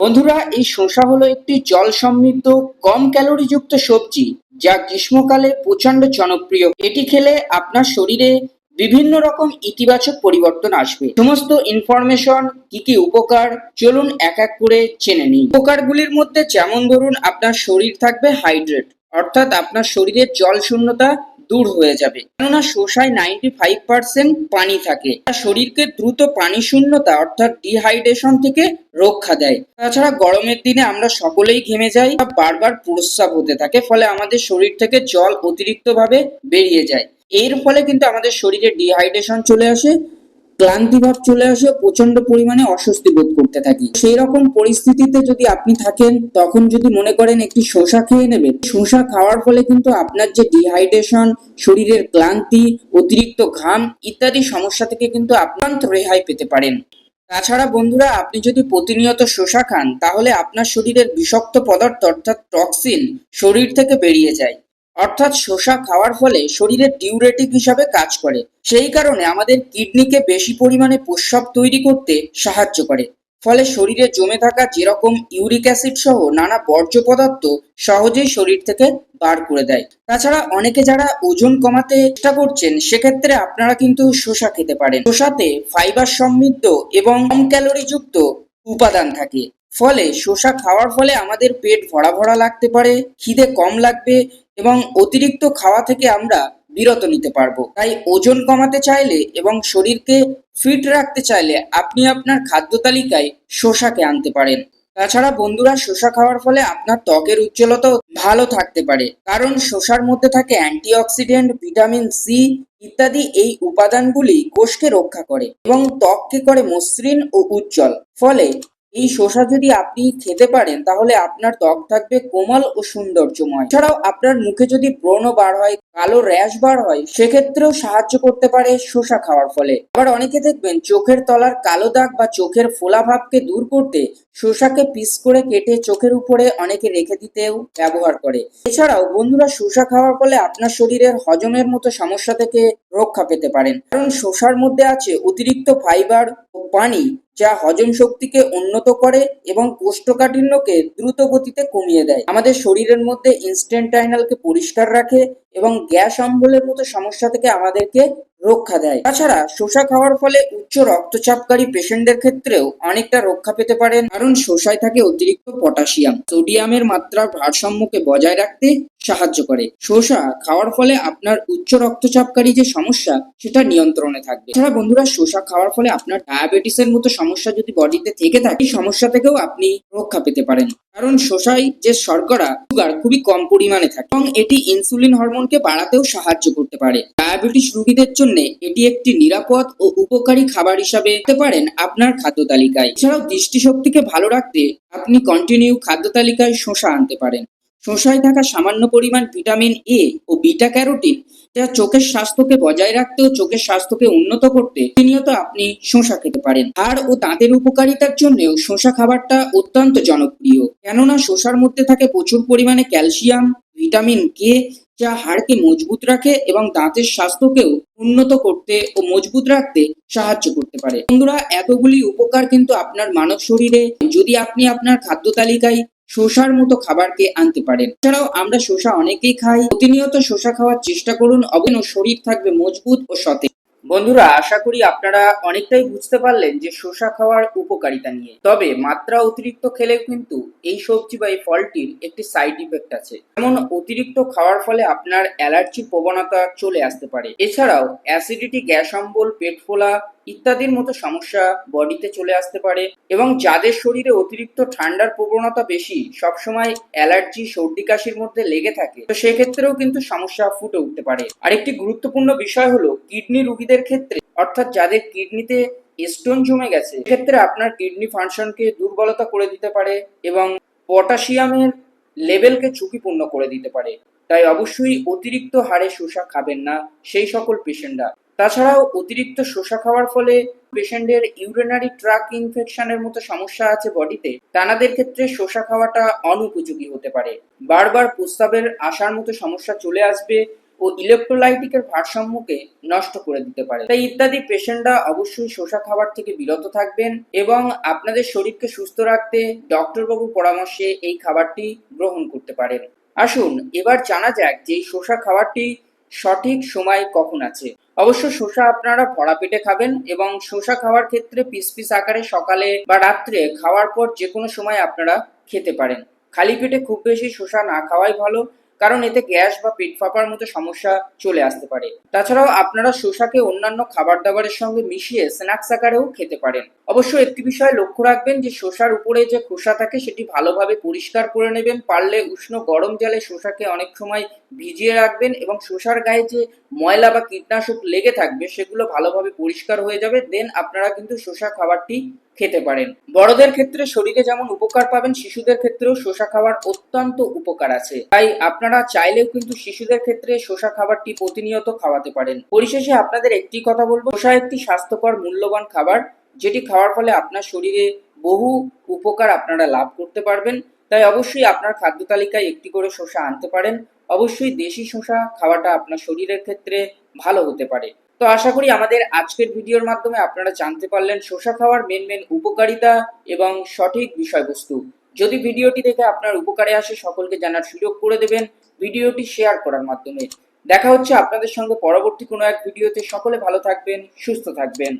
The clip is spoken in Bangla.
বন্ধুরা, এই শসা হলো একটি জল সমৃদ্ধ, কম ক্যালোরিযুক্ত সবজি যা গ্রীষ্মকালে প্রচণ্ড জনপ্রিয়। এটি খেলে আপনার শরীরে বিভিন্ন রকম ইতিবাচক পরিবর্তন আসবে। সমস্ত ইনফরমেশন কি কি উপকার, চলুন এক এক করে জেনে নিই। উপকারগুলির মধ্যে যেমন ধরুন, আপনার শরীর থাকবে হাইড্রেট অর্থাৎ আপনার শরীরের জল শূন্যতা দূর হয়ে যাবে। কেননা শোষায় নাইনটি ফাইভ পার্সেন্ট পানি থাকে। তা শরীরকে দ্রুত পানি শূন্যতা অর্থাৎ ডিহাইড্রেশন থেকে রক্ষা দেয়। তাছাড়া গরমের দিনে আমরা সকলেই ঘেমে যাই বা বারবার প্রস্রাব হতে থাকে, ফলে আমাদের শরীর থেকে জল অতিরিক্তভাবে বেরিয়ে যায়। এর ফলে কিন্তু আমাদের শরীরে ডিহাইড্রেশন চলে আসে ক্লান্তি ভাব চলে আসে প্রচণ্ড পরিমাণে অস্বস্তি বোধ করতে থাকি। সেই রকম পরিস্থিতিতে যদি আপনি থাকেন, তখন যদি মনে করেন একটি শসা খেয়ে নেবেন, শসা খাওয়ার ফলে কিন্তু আপনার যে ডিহাইড্রেশন শরীরের ক্লান্তি, অতিরিক্ত ঘাম ইত্যাদি সমস্যা থেকে কিন্তু আপনার রেহাই পেতে পারেন। তাছাড়া বন্ধুরা, আপনি যদি প্রতিনিয়ত শসা খান, তাহলে আপনার শরীরের বিষাক্ত পদার্থ অর্থাৎ টক্সিন শরীর থেকে বেরিয়ে যায়। অর্থাৎ শসা খাওয়ার ফলে শরীরের ডিউরেটিক হিসাবে কাজ করে। সেই কারণে আমাদের কিডনিকে বেশি পরিমাণে প্রস্রাব তৈরি করতে সাহায্য করে। ফলে শরীরে জমে থাকা যেরকম ইউরিক অ্যাসিড সহ নানা বর্জ্য পদার্থ সহজেই শরীর থেকে বার করে দেয়। তাছাড়া অনেকে যারা ওজন কমাতে চেষ্টা করছেন, সেক্ষেত্রে আপনারা কিন্তু শসা খেতে পারেন। শসাতে ফাইবার সমৃদ্ধ এবং কম ক্যালোরিযুক্ত উপাদান থাকে। ফলে শসা খাওয়ার ফলে আমাদের পেট ভরা ভরা লাগতে পারে, খিদে কম লাগবে এবং অতিরিক্ত খাওয়া থেকে আমরা বিরত নিতে পারব। তাই ওজন কমাতে চাইলে এবং শরীরকে ফিট রাখতে চাইলে আপনি আপনার খাদ্য তালিকায় শসাকে আনতে পারেন। তাছাড়া বন্ধুরা শসা খাওয়ার ফলে আপনার ত্বকের উজ্জ্বলতাও ভালো থাকতে পারে। কারণ শসার মধ্যে থাকে অ্যান্টিঅক্সিডেন্ট, ভিটামিন সি ইত্যাদি এই উপাদানগুলি কোষকে রক্ষা করে এবং ত্বককে করে মসৃণ ও উজ্জ্বল। ফলে এই শসা যদি আপনি খেতে পারেন, তাহলে আপনার ত্বক থাকবে কোমল ও সৌন্দর্যময়। এছাড়াও আপনার মুখে যদি ব্রণ বার হয়, কালো র্যাশ বার হয়, সেক্ষেত্রেও সাহায্য করতে পারে শসা খাওয়ার ফলে। আবার অনেকে দেখবেন চোখের তলার কালো দাগ বা চোখের ফোলা ভাবকে দূর করতে শসাকে পিস করে কেটে চোখের উপরে অনেকে রেখে দিতেও ব্যবহার করে। এছাড়াও বন্ধুরা শসা খাওয়ার ফলে আপনার শরীরের হজমের মতো সমস্যা থেকে রক্ষা পেতে পারেন। কারণ শসার মধ্যে আছে অতিরিক্ত ফাইবার ও পানি যা হজম শক্তিকে উন্নত করে এবং কোষ্ঠকাঠিন্যকে দ্রুত গতিতে কমিয়ে দেয়। আমাদের শরীরের মধ্যে ইনস্টেন্টাইনালকে পরিষ্কার রাখে এবং গ্যাস অম্বলের মতো সমস্যা থেকে আমাদেরকে রক্ষা দেয়। তাছাড়া শসা খাওয়ার ফলে উচ্চ রক্তচাপকারী পেশেন্টদের ক্ষেত্রেও অনেকটা রক্ষা পেতে পারেন, কারণ শসায় থাকে অতিরিক্ত পটাশিয়াম। সোডিয়ামের মাত্রা ভারসাম্যকে বজায় রাখতে সাহায্য করে। শসা খাওয়ার ফলে আপনার উচ্চ রক্তচাপকারী যে সমস্যা, সেটা নিয়ন্ত্রণে থাকবে। এছাড়া বন্ধুরা, শসা খাওয়ার ফলে আপনার ডায়াবেটিসের মতো সমস্যা যদি বডিতে থেকে থাকে সমস্যা থেকেও আপনি রক্ষা পেতে পারেন। কারণ শসায় যে শর্করা, সুগার খুবই কম পরিমাণে থাকে এবং এটি ইনসুলিন হরমোনকে বাড়াতেও সাহায্য করতে পারে। ডায়াবেটিস রোগীদের জন্য এটি একটি নিরাপদ ও উপকারী খাবার হিসাবে হতে পারেন আপনার খাদ্য তালিকায়। এছাড়াও দৃষ্টিশক্তিকে ভালো রাখতে আপনি কন্টিনিউ খাদ্য তালিকায় শসা আনতে পারেন। শসায় থাকা সামান্য পরিমাণ ভিটামিন এ ও বিটা ক্যারোটিন যা চোখের স্বাস্থ্যকে বজায় রাখতে ও চোখের স্বাস্থ্যকে উন্নত করতে প্রতিনিয়ত আপনি শসা খেতে পারেন। হাড় ও দাঁতের উপকারিতার জন্যও শসা খাবারটা অত্যন্ত জনপ্রিয়। কেননা শসার মধ্যে থাকে প্রচুর পরিমাণে ক্যালসিয়াম, ভিটামিন কে যা হাড়কে মজবুত রাখে এবং দাঁতের স্বাস্থ্যকেও উন্নত করতে ও মজবুত রাখতে সাহায্য করতে পারে। বন্ধুরা, এতগুলি উপকার কিন্তু আপনার মানব শরীরে। যদি আপনি আপনার খাদ্য তালিকায় শোষার মতো খাবারকে আনতে পারেন, এছাড়াও আমরা শোষা অনেকেই খাই। প্রতিনিয়ত শোষা খাওয়ার চেষ্টা করুন। অবন্য শরীর থাকবে মজবুত ও সতেজ। বন্ধুরা, আশা করি আপনারা অনেকটাই বুঝতে পারলেন যে শসা খাওয়ার উপকারিতা নিয়ে। তবে মাত্রা অতিরিক্ত খেলেও কিন্তু এই সবজি বা এই ফলটির একটি সাইড ইফেক্ট আছে। যেমন অতিরিক্ত খাওয়ার ফলে আপনার অ্যালার্জির প্রবণতা চলে আসতে পারে। এছাড়াও অ্যাসিডিটি গ্যাস, অম্বল, পেট ফোলা ইত্যাদির মতো সমস্যা বডিতে চলে আসতে পারে এবং যাদের শরীরে অতিরিক্ত ঠান্ডার প্রবণতা বেশি, সবসময় অ্যালার্জি, সর্দি কাশির মধ্যে লেগে থাকে, তো সেক্ষেত্রেও কিন্তু সমস্যা ফুটে উঠতে পারে। আরেকটি গুরুত্বপূর্ণ বিষয় হলো কিডনি রোগীদের ক্ষেত্রে, অর্থাৎ যাদের কিডনিতে স্টোন জমে গেছে, সেক্ষেত্রে আপনার কিডনি ফাংশনকে দুর্বলতা করে দিতে পারে এবং পটাশিয়ামের লেভেলকে ঝুঁকিপূর্ণ করে দিতে পারে। তাই অবশ্যই অতিরিক্ত হারে শসা খাবেন না সেই সকল পেশেন্টরা। তাছাড়াও অতিরিক্ত শসা খাওয়ার ফলে পেশেন্টের ইউরিনারি ট্রাক ইনফেকশনের মতো সমস্যা আছে বডিতে তানাদের ক্ষেত্রে শসা খাওয়াটা অনুপযোগী হতে পারে। বারবার প্রস্তাবের আসার মতো সমস্যা চলে আসবে ও ইলেকট্রোলাইটিকের ভারসাম্যকে নষ্ট করে দিতে পারে। তাই ইত্যাদি পেশেন্টরা অবশ্যই শসা খাবার থেকে বিরত থাকবেন এবং আপনাদের শরীরকে সুস্থ রাখতে ডক্টরবাবুর পরামর্শে এই খাবারটি গ্রহণ করতে পারেন। আসুন, এবার জানা যাক যে শসা খাবারটি সঠিক সময় কখন আছে? অবশ্য শসা আপনারা ভরা পেটে খাবেন এবং শসা খাওয়ার ক্ষেত্রে পিস পিস আকারে সকালে বা রাত্রে খাওয়ার পর যে কোনো সময় আপনারা খেতে পারেন। খালি পেটে খুব বেশি শসা না খাওয়াই ভালো কারণ এতে গ্যাস বা পেট ফাঁপার মতো সমস্যা চলে আসতে পারে। তাছাড়াও আপনারা শসাকে অন্যান্য খাবার দাবারের সঙ্গে মিশিয়ে স্ন্যাক্স আকারেও খেতে পারেন। অবশ্য একটি বিষয় লক্ষ্য রাখবেন যে শসার উপরে যে খোসা থাকে, সেটি ভালোভাবে পরিষ্কার করে নেবেন। পারলে উষ্ণ গরম জলে শসাকে অনেক সময় ভিজিয়ে রাখবেন এবং শসার গায়ে যে ময়লা বা কীটনাশক লেগে থাকবে, সেগুলো ভালোভাবে পরিষ্কার হয়ে যাবে। দেন আপনারা কিন্তু শসা খাবারটি খেতে পারেন। বড়দের ক্ষেত্রে শরীরে যেমন উপকার পাবেন, শিশুদের ক্ষেত্রেও শসা খাবার অত্যন্ত উপকার আছে। তাই আপনারা চাইলেও কিন্তু শিশুদের ক্ষেত্রে শসা খাবারটি প্রতিনিয়ত খাওয়াতে পারেন। পরিশেষে আপনাদের একটি কথা বলব। শসা একটি স্বাস্থ্যকর, মূল্যবান খাবার, যেটি খাওয়ার ফলে আপনার শরীরে বহু উপকার আপনারা লাভ করতে পারবেন। তাই অবশ্যই আপনার খাদ্য তালিকায় একটি করে শসা আনতে পারেন। অবশ্যই দেশি শসা খাওয়াটা আপনার শরীরের ক্ষেত্রে ভালো হতে পারে। তো আশা করি আমাদের আজকের ভিডিওর মাধ্যমে আপনারা জানতে পারলেন শসা খাওয়ার মেন মেন উপকারিতা এবং সঠিক বিষয়বস্তু। যদি ভিডিওটি দেখে আপনার উপকারে আসে, সকলকে জানার সুযোগ করে দেবেন ভিডিওটি শেয়ার করার মাধ্যমে। দেখা হচ্ছে আপনাদের সঙ্গে পরবর্তী কোনো এক ভিডিওতে। সকলে ভালো থাকবেন, সুস্থ থাকবেন।